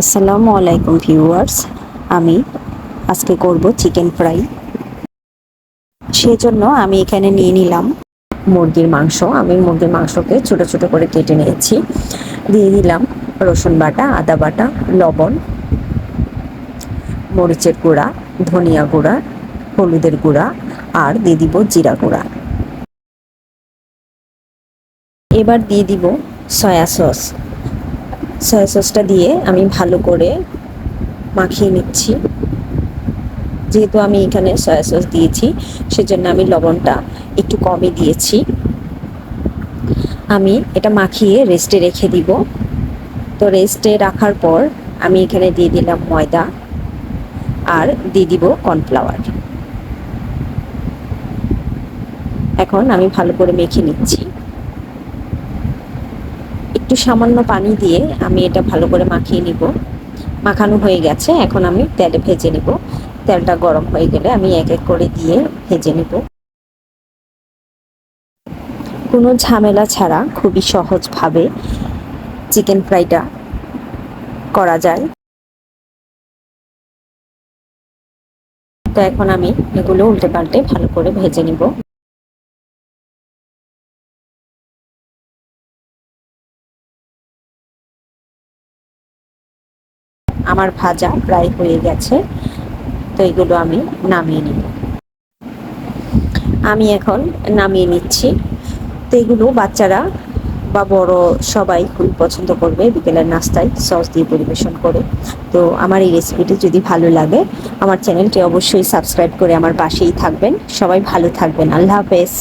আসসালামু আলাইকুম ভিউয়ার্স, আমি আজকে করব চিকেন ফ্রাই। সেজন্য আমি এখানে নিয়ে নিলাম মুরগির মাংস। আমি মুরগির মাংসকে ছোট ছোট করে কেটে নিয়েছি। দিয়ে দিলাম রসুন বাটা, আদা বাটা, লবণ, মরিচের গুঁড়া, ধনিয়া গুঁড়া, হলুদের গুঁড়া, আর দিয়ে দিব জিরা গুঁড়া। এবার দিয়ে দিব সয়া সস। সয়া সসটা দিয়ে আমি ভালো করে মাখিয়ে নিচ্ছি। যেহেতু আমি এখানে সয়া সস দিয়েছি, সেজন্য আমি লবণটা একটু কমই দিয়েছি। আমি এটা মাখিয়ে রেস্টে রেখে দিব। তো রেস্টে রাখার পর আমি এখানে দিয়ে দিলাম ময়দা আর দিয়ে দিব কর্নফ্লাওয়ার এখন আমি ভালো করে মেখে নিচ্ছি। একটু সামান্য পানি দিয়ে আমি এটা ভালো করে মাখিয়ে নিব। মাখানো হয়ে গেছে, এখন আমি তেলে ভেজে নিব। তেলটা গরম হয়ে গেলে আমি এক এক করে দিয়ে ভেজে নিব। কোনো ঝামেলা ছাড়া খুবই সহজভাবে চিকেন ফ্রাইটা করা যায়। তো এখন আমি এগুলো উল্টে পাল্টে ভালো করে ভেজে নিব। আমার ভাজা প্রায় হয়ে গেছে। তো এগুলো আমি নামিয়ে নিব। আমি এখন নামিয়ে নিচ্ছি। তো এগুলো বাচ্চারা বা বড় সবাই খুব পছন্দ করবে বিকেলের নাস্তায় সস দিয়ে পরিবেশন করে। তো আমার এই রেসিপিটি যদি ভালো লাগে, আমার চ্যানেলটি অবশ্যই সাবস্ক্রাইব করে আমার পাশেই থাকবেন। সবাই ভালো থাকবেন। আল্লাহ হাফেজ।